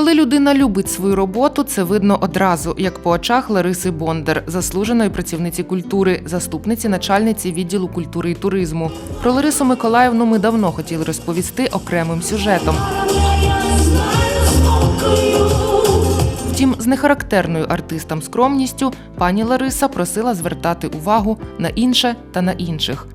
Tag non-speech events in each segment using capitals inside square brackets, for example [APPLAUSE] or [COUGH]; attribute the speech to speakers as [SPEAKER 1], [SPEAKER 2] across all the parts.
[SPEAKER 1] Коли людина любить свою роботу, це видно одразу, як по очах Лариси Бондар, заслуженої працівниці культури, заступниці начальниці відділу культури і туризму. Про Ларису Миколаївну ми давно хотіли розповісти окремим сюжетом. Втім, з нехарактерною артистам скромністю пані Лариса просила звертати увагу на інше та на інших.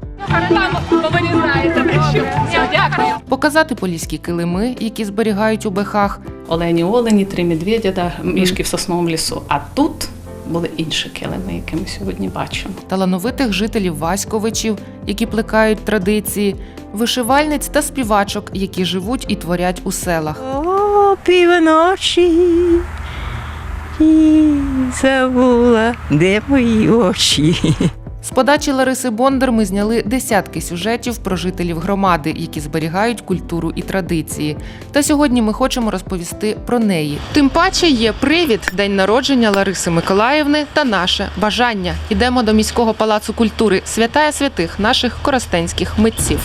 [SPEAKER 1] Показати поліські килими, які зберігають у бехах,
[SPEAKER 2] Олені Олені, три медведя, да, мішки в сосновому лісу. А тут були інші килими, які ми сьогодні бачимо.
[SPEAKER 1] талановитих жителів Васьковичів, які плекають традиції, вишивальниць та співачок, які живуть і творять у селах.
[SPEAKER 3] О, півночі і забула, де мої очі.
[SPEAKER 1] З подачі Лариси Бондар ми зняли десятки сюжетів про жителів громади, які зберігають культуру і традиції. Та сьогодні ми хочемо розповісти про неї. Тим паче є привід день народження Лариси Миколаївни та наше бажання. Ідемо до міського палацу культури святая святих наших коростенських митців.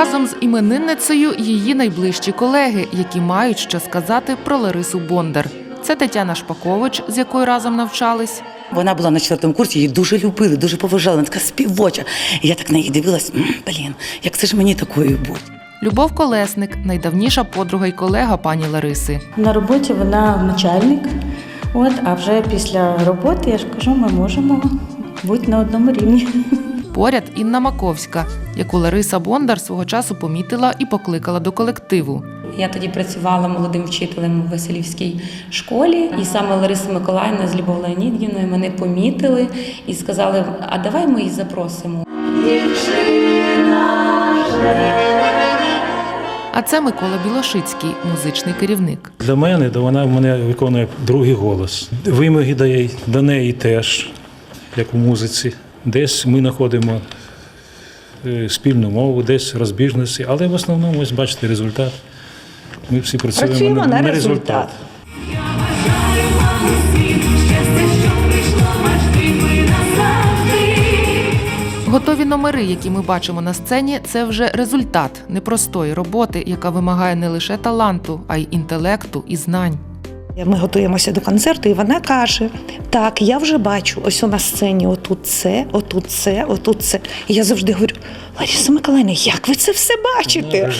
[SPEAKER 1] Разом з іменинницею її найближчі колеги, які мають що сказати про Ларису Бондар. Це Тетяна Шпакович, з якою разом навчались.
[SPEAKER 4] Вона була на четвертому курсі, її дуже любили, дуже поважали. Вона така співоча. І я так на неї дивилась, блін, як це ж мені такою бути?
[SPEAKER 1] Любов Колесник, найдавніша подруга й колега пані Лариси.
[SPEAKER 5] На роботі вона начальник. От, а вже після роботи, я ж кажу, ми можемо бути на одному рівні.
[SPEAKER 1] Поряд Інна Маковська, яку Лариса Бондар свого часу помітила і покликала до колективу.
[SPEAKER 6] Я тоді працювала молодим вчителем у Василівській школі, і саме Лариса Миколаївна з Любов Леонідівною мене помітили і сказали: а давай ми її запросимо.
[SPEAKER 1] А це Микола Білошицький, музичний керівник.
[SPEAKER 7] Для мене то вона в мене виконує другий голос. Вимоги до, її- до неї теж, як у музиці. Десь ми знаходимо е, спільну мову, десь розбіжності, але в основному ось бачите результат. Ми всі працюємо,
[SPEAKER 3] Працюємо на
[SPEAKER 7] результат.
[SPEAKER 3] результат.
[SPEAKER 1] Готові номери, які ми бачимо на сцені, це вже результат непростої роботи, яка вимагає не лише таланту, а й інтелекту і знань.
[SPEAKER 8] Ми готуємося до концерту, і вона каже: Так, я вже бачу, ось на сцені, отут це, отут це, отут це. І я завжди говорю: Лариса Миколаївна, як ви це все бачите?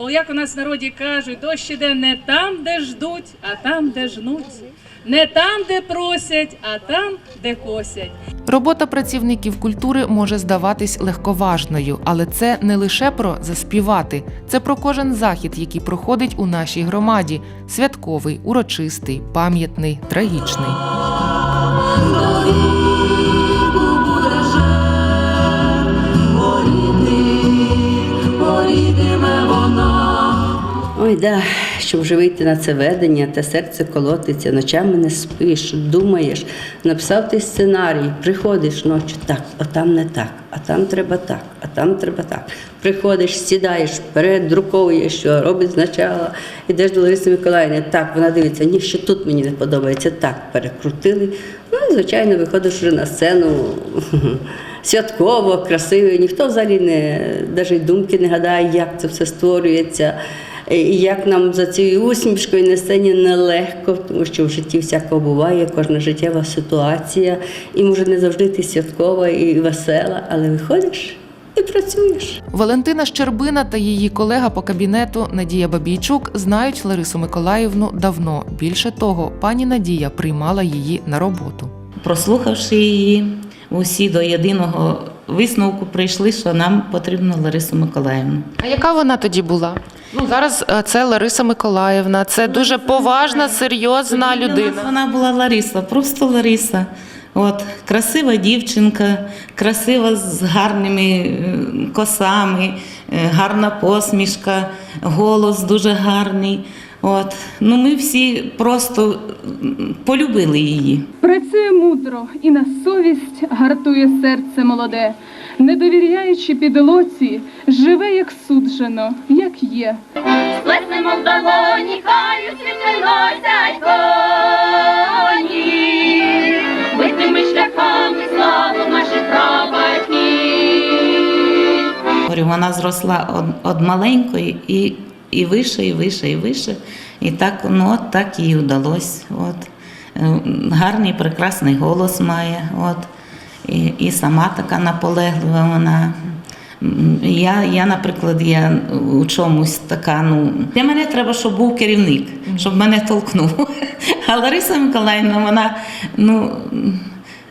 [SPEAKER 9] О, Як у нас в народі кажуть, дощ іде не там, де ждуть, а там, де жнуть. Не там, де просять, а там, де косять.
[SPEAKER 1] Робота працівників культури може здаватись легковажною, але це не лише про заспівати, це про кожен захід, який проходить у нашій громаді: святковий, урочистий, пам'ятний, трагічний.
[SPEAKER 10] Ой, да, щоб вже вийти на це ведення, те серце колотиться, ночами не спиш, думаєш, написав ти сценарій, приходиш ночі, так, а там не так, а там треба так, а там треба так. Приходиш, сідаєш, передруковуєш, що робить спочатку, ідеш до Лариси Миколаївни, так, вона дивиться, ні, що тут мені не подобається, так, перекрутили. Ну і, звичайно, виходиш вже на сцену [LAUGHS] святково, красиво. Ніхто взагалі не навіть думки не гадає, як це все створюється. І як нам за цією усмішкою на сцені нелегко, тому що в житті всякого буває, кожна життєва ситуація, і може не завжди ти святкова і весела, але виходиш і працюєш.
[SPEAKER 1] Валентина Щербина та її колега по кабінету Надія Бабійчук знають Ларису Миколаївну давно. Більше того, пані Надія приймала її на роботу.
[SPEAKER 11] прослухавши її, усі до єдиного висновку прийшли, що нам потрібно Ларису Миколаївну.
[SPEAKER 1] А яка вона тоді була? Ну зараз е, це Лариса Миколаївна. Це дуже поважна, серйозна людина.
[SPEAKER 11] Вона була Лариса, просто Лариса. От, красива дівчинка, красива з гарними е, косами, е, гарна посмішка, голос дуже гарний. От. Ну, ми всі просто полюбили її.
[SPEAKER 9] Працює мудро і на совість гартує серце молоде, не довіряючи підлоці, живе як суджено, як є.
[SPEAKER 6] Плеснемо в долоні, хай усі приносять коні, битими шляхами славу наших прабатьків.
[SPEAKER 11] Вона зросла од, од маленької і, і вище, і вище, і вище. І так, ну, от так їй вдалося. От. Е, Гарний, прекрасний голос має. От. І, і сама така наполеглива вона. Я, я, наприклад, я у чомусь така, ну, для мене треба, щоб був керівник, щоб мене толкнув. [LAUGHS] А Лариса Миколаївна, вона, ну,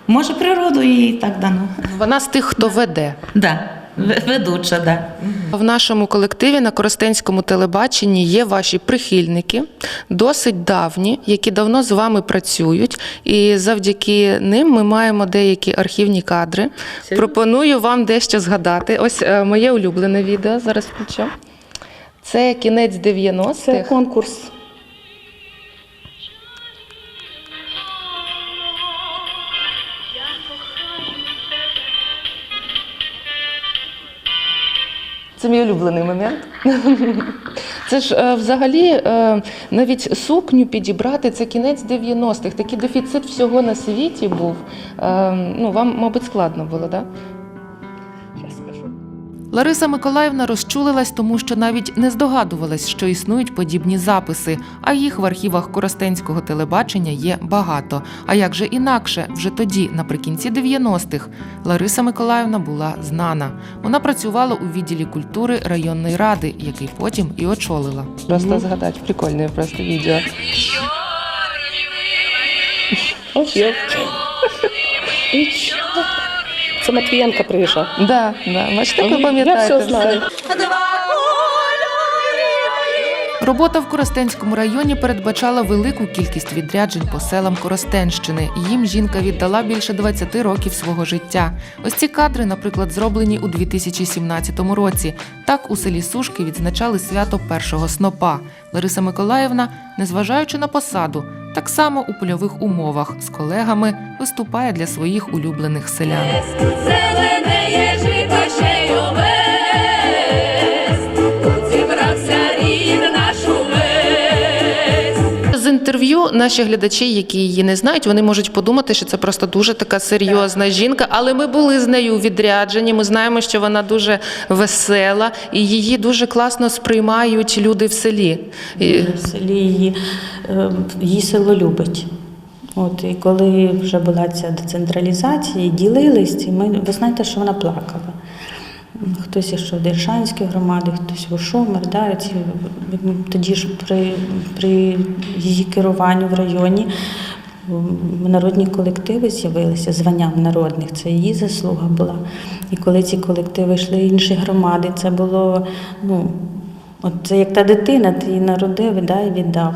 [SPEAKER 11] може, природу їй так дано.
[SPEAKER 1] Вона з тих, хто веде.
[SPEAKER 11] Да, ведуча, да.
[SPEAKER 1] В нашому колективі на Коростенському телебаченні є ваші прихильники, досить давні, які давно з вами працюють. І завдяки ним ми маємо деякі архівні кадри. Пропоную вам дещо згадати. Ось е, моє улюблене відео. Зараз включу. Це кінець 90-х.
[SPEAKER 2] Це конкурс.
[SPEAKER 1] Це мій улюблений момент. Це ж е, взагалі е, навіть сукню підібрати це кінець 90-х. Такий дефіцит всього на світі був. Е, ну, вам, мабуть, складно було, так? Да? Лариса Миколаївна розчулилась, тому що навіть не здогадувалась, що існують подібні записи, а їх в архівах Коростенського телебачення є багато. А як же інакше, вже тоді, наприкінці 90-х, Лариса Миколаївна була знана. Вона працювала у відділі культури районної ради, який потім і очолила. Просто згадати прикольне просто відео.
[SPEAKER 2] Це Матвієнка приїжджав.
[SPEAKER 1] Да, да. Бачите, ви пам'ятаєте. все. Робота в Коростенському районі передбачала велику кількість відряджень по селам Коростенщини. Їм жінка віддала більше 20 років свого життя. Ось ці кадри, наприклад, зроблені у 2017 році. Так у селі Сушки відзначали свято першого снопа. Лариса Миколаївна, незважаючи на посаду, так само у польових умовах з колегами виступає для своїх улюблених селян.
[SPEAKER 6] Зелене є
[SPEAKER 1] Наші глядачі, які її не знають, вони можуть подумати, що це просто дуже така серйозна жінка. Але ми були з нею у відрядженні. Ми знаємо, що вона дуже весела і її дуже класно сприймають люди в селі.
[SPEAKER 5] В селі її, е, її село любить. От, і коли вже була ця децентралізація, ділились, і ми, ви знаєте, що вона плакала. Хтось ішов до Іршанської громади, хтось в Ушомер, да, тоді ж при, при її керуванні в районі народні колективи з'явилися званням народних, це її заслуга була. І коли ці колективи йшли в інші громади, це було, ну, от це як та дитина, ти її народив да, і віддав.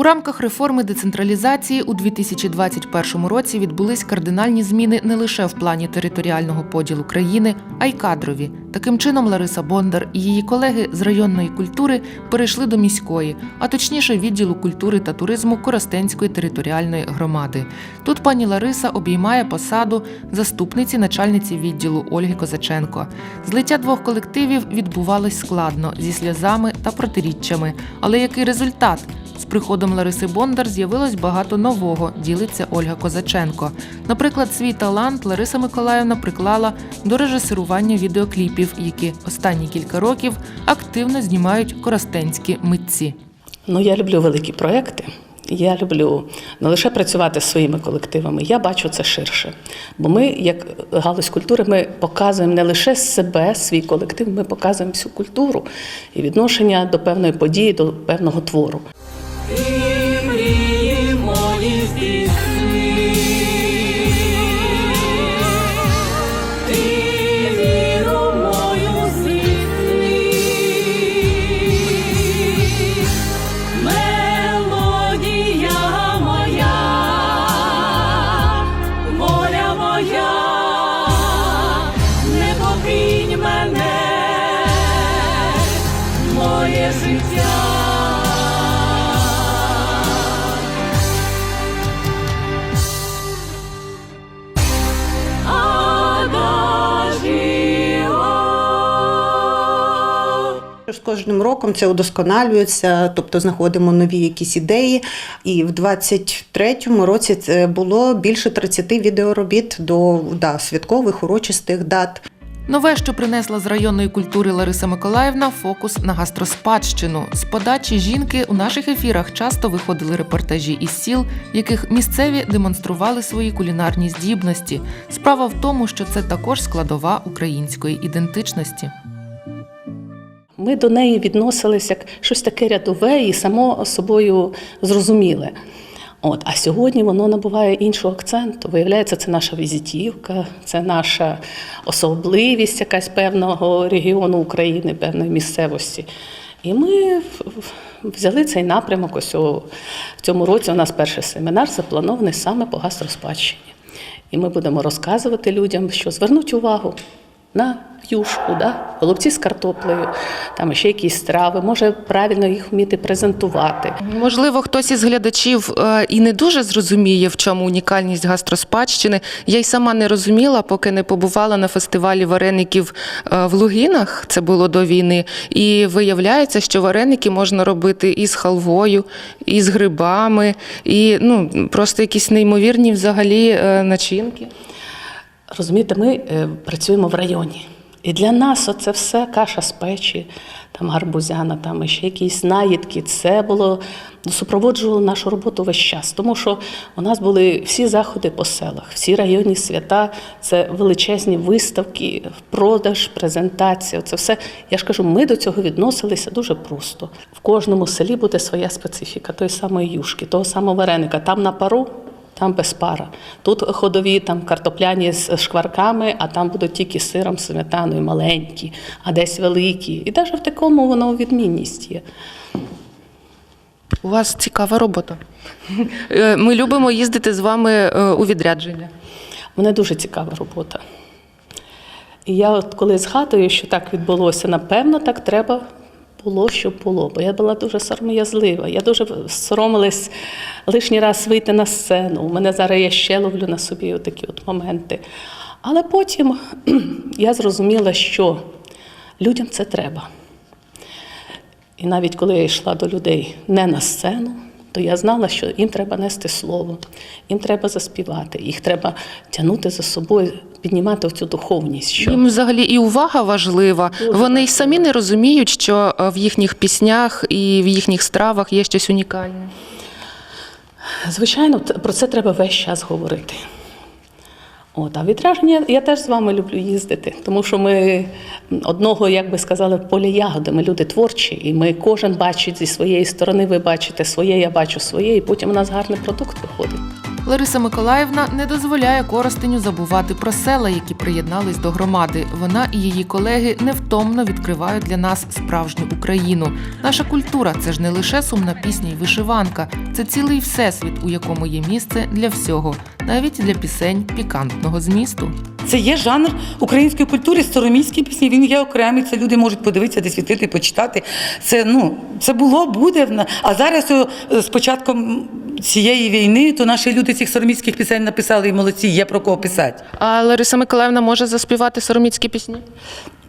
[SPEAKER 1] У рамках реформи децентралізації у 2021 році відбулись кардинальні зміни не лише в плані територіального поділу країни, а й кадрові. Таким чином, Лариса Бондар і її колеги з районної культури перейшли до міської, а точніше відділу культури та туризму Коростенської територіальної громади. Тут пані Лариса обіймає посаду заступниці начальниці відділу Ольги Козаченко. Злиття двох колективів відбувалось складно зі сльозами та протиріччями. Але який результат? З приходом Лариси Бондар з'явилось багато нового, ділиться Ольга Козаченко. Наприклад, свій талант Лариса Миколаївна приклала до режисерування відеокліпів, які останні кілька років активно знімають коростенські митці.
[SPEAKER 2] Ну, я люблю великі проекти. Я люблю не лише працювати зі своїми колективами, я бачу це ширше. Бо ми, як галузь культури, ми показуємо не лише себе, свій колектив, ми показуємо всю культуру і відношення до певної події, до певного твору.
[SPEAKER 6] З
[SPEAKER 12] кожним роком це удосконалюється, тобто знаходимо нові якісь ідеї. І в 23-му році було більше 30 відеоробіт до да, святкових урочистих дат.
[SPEAKER 1] Нове, що принесла з районної культури Лариса Миколаївна, фокус на гастроспадщину. З подачі жінки у наших ефірах часто виходили репортажі із сіл, в яких місцеві демонстрували свої кулінарні здібності. Справа в тому, що це також складова української ідентичності.
[SPEAKER 2] Ми до неї відносились як щось таке рядове і само собою зрозуміле. От, а сьогодні воно набуває іншого акценту. Виявляється, це наша візитівка, це наша особливість якась певного регіону України, певної місцевості. І ми взяли цей напрямок. Ось у- в цьому році у нас перший семінар запланований саме по гастроспадщині. І ми будемо розказувати людям, що звернуть увагу на юшку, да? голубці з картоплею, там ще якісь страви, може правильно їх вміти презентувати.
[SPEAKER 1] Можливо, хтось із глядачів е, і не дуже зрозуміє, в чому унікальність гастроспадщини. Я й сама не розуміла, поки не побувала на фестивалі вареників е, в Лугінах. Це було до війни. І виявляється, що вареники можна робити і з халвою, і з грибами, і ну просто якісь неймовірні взагалі е, начинки.
[SPEAKER 2] Розумієте, ми е, працюємо в районі. І для нас оце все каша з печі, там гарбузяна, там ще якісь наїдки. Це було ну, супроводжувало нашу роботу весь час. Тому що у нас були всі заходи по селах, всі районні свята, це величезні виставки, продаж, презентація. Це все. Я ж кажу, ми до цього відносилися дуже просто. В кожному селі буде своя специфіка, тої самої юшки, того самого вареника. Там на пару там без пара. Тут ходові там картопляні з шкварками, а там будуть тільки з сиром, сметаною, маленькі, а десь великі. І навіть в такому воно відмінність є.
[SPEAKER 1] У вас цікава робота. [LAUGHS] Е, Ми любимо їздити з вами е, у відрядження.
[SPEAKER 2] Мене дуже цікава робота. І я от коли згадую, що так відбулося, напевно, так треба було, що було. Бо я була дуже сором'язлива. Я дуже соромилась лишній раз вийти на сцену. У мене зараз я ще ловлю на собі такі от моменти. Але потім [CLEARS THROAT] я зрозуміла, що людям це треба. І навіть коли я йшла до людей не на сцену, то я знала, що їм треба нести слово, їм треба заспівати, їх треба тягнути за собою, піднімати цю духовність. Що
[SPEAKER 1] Їм взагалі і увага важлива. Вони й самі не розуміють, що е, в їхніх піснях і в їхніх стравах є щось унікальне.
[SPEAKER 2] Звичайно, про це треба весь час говорити. От, а відраження я теж з вами люблю їздити, тому що ми одного, як би сказали, в полі ягоди. Ми люди творчі, і ми кожен бачить зі своєї сторони, ви бачите своє, я бачу своє, і потім у нас гарний продукт виходить.
[SPEAKER 1] Лариса Миколаївна не дозволяє Коростеню забувати про села, які приєднались до громади. Вона і її колеги невтомно відкривають для нас справжню Україну. Наша культура це ж не лише сумна пісня й вишиванка, це цілий всесвіт, у якому є місце для всього, навіть для пісень пікантного змісту.
[SPEAKER 4] Це є жанр української культури, сороміські пісні. Він є окремий. Це люди можуть подивитися, десь відкрити, почитати. Це ну це було, буде. А зараз о, з початком цієї війни, то наші люди цих сороміських пісень написали і молодці, є про кого писати.
[SPEAKER 1] А Лариса Миколаївна може заспівати сороміцькі пісні?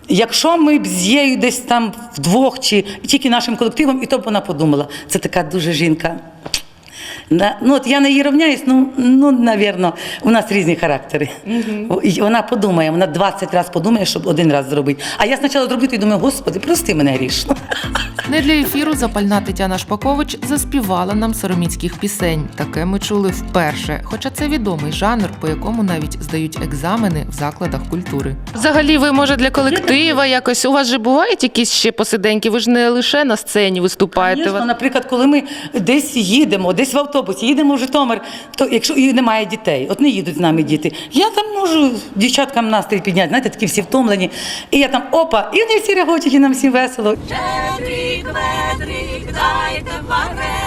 [SPEAKER 4] Якщо ми б з її десь там вдвох чи тільки нашим колективом, і то б вона подумала, це така дуже жінка. На, ну, от я на її рівняюсь, ну, ну, навірно, у нас різні характери. І Вона подумає, вона 20 разів подумає, щоб один раз зробити. А я спочатку зроблю і думаю, господи, прости мене грішно.
[SPEAKER 1] Не для ефіру запальна Тетяна Шпакович заспівала нам сороміцьких пісень. Таке ми чули вперше. Хоча це відомий жанр, по якому навіть здають екзамени в закладах культури. Взагалі, ви може для колектива якось у вас же бувають якісь ще посиденьки? Ви ж не лише на сцені виступаєте.
[SPEAKER 4] Звісно, наприклад, коли ми десь їдемо, десь в автобусі, їдемо в Житомир, то якщо і немає дітей, от не їдуть з нами діти, я там можу дівчаткам настрій підняти, знаєте, такі всі втомлені. І я там опа, і вони всі регочуть, і нам всім весело.
[SPEAKER 13] Щедрик, ведрик, дайте вареник, друже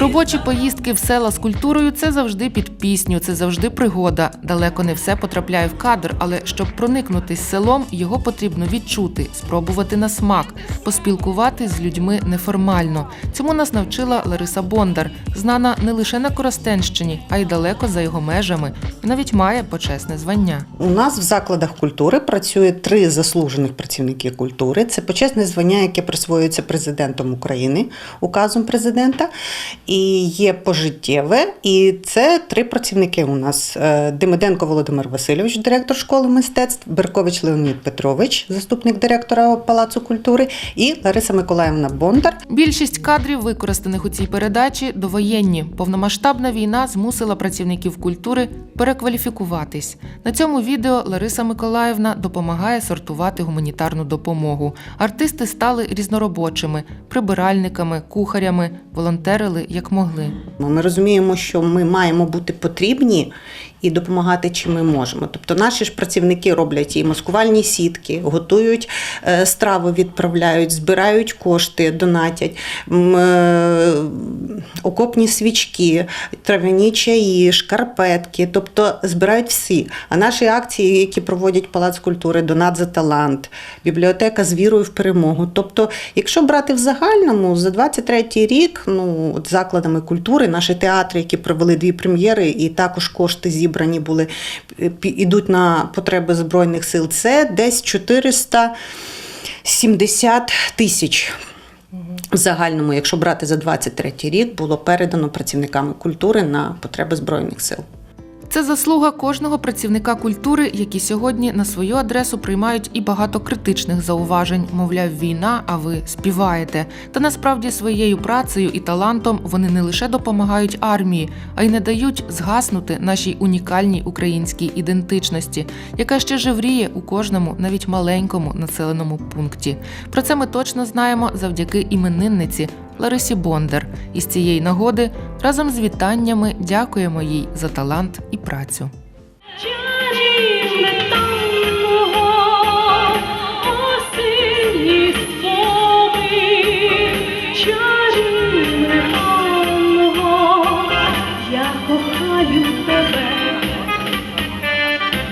[SPEAKER 1] Робочі поїздки в села з культурою це завжди під пісню, це завжди пригода. Далеко не все потрапляє в кадр, але щоб проникнутись селом, його потрібно відчути, спробувати на смак, поспілкувати з людьми неформально. Цьому нас навчила Лариса Бондар, знана не лише на Коростенщині, а й далеко за його межами, навіть має почесне звання.
[SPEAKER 12] У нас в закладах культури працює три заслужених працівники культури. Це почесне звання, яке присвоюється президентом України, указом президента, і є пожиттєве. І це три працівники у нас: Е, Демиденко Володимир Васильович, директор школи мистецтв, Беркович Леонід Петрович, заступник директора Палацу культури, і Лариса Миколаївна Бондар,
[SPEAKER 1] Більшість кадрів, використаних у цій передачі, довоєнні. Повномасштабна війна змусила працівників культури перекваліфікуватись. На цьому відео Лариса Миколаївна допомагає сортувати гуманітарну допомогу. Артисти стали різноробочими, прибиральниками, кухарями, волонтерили як могли.
[SPEAKER 12] Ми розуміємо, що ми маємо бути потрібні і допомагати, чим ми можемо. Тобто наші ж працівники роблять і маскувальні сітки, готують е, страви, відправляють, збирають кошти, донатять, е, окопні свічки, трав'яні чаї, шкарпетки, тобто збирають всі. А наші акції, які проводять Палац культури, Донат за талант, бібліотека з вірою в перемогу. Тобто, якщо брати в загальному, за 23-й рік, ну от закладами культури, наші театри, які провели дві прем'єри, і також кошти зібрані були, е, ідуть на потреби Збройних сил. Це десь 470 тисяч. В загальному, якщо брати за 23 рік, було передано працівниками культури на потреби Збройних сил.
[SPEAKER 1] Це заслуга кожного працівника культури, які сьогодні на свою адресу приймають і багато критичних зауважень. Мовляв, війна, а ви співаєте. Та насправді своєю працею і талантом вони не лише допомагають армії, а й не дають згаснути нашій унікальній українській ідентичності, яка ще живріє у кожному, навіть маленькому населеному пункті. Про це ми точно знаємо завдяки іменинниці Ларисі Бондар. І з цієї нагоди разом з вітаннями дякуємо їй за талант і працю.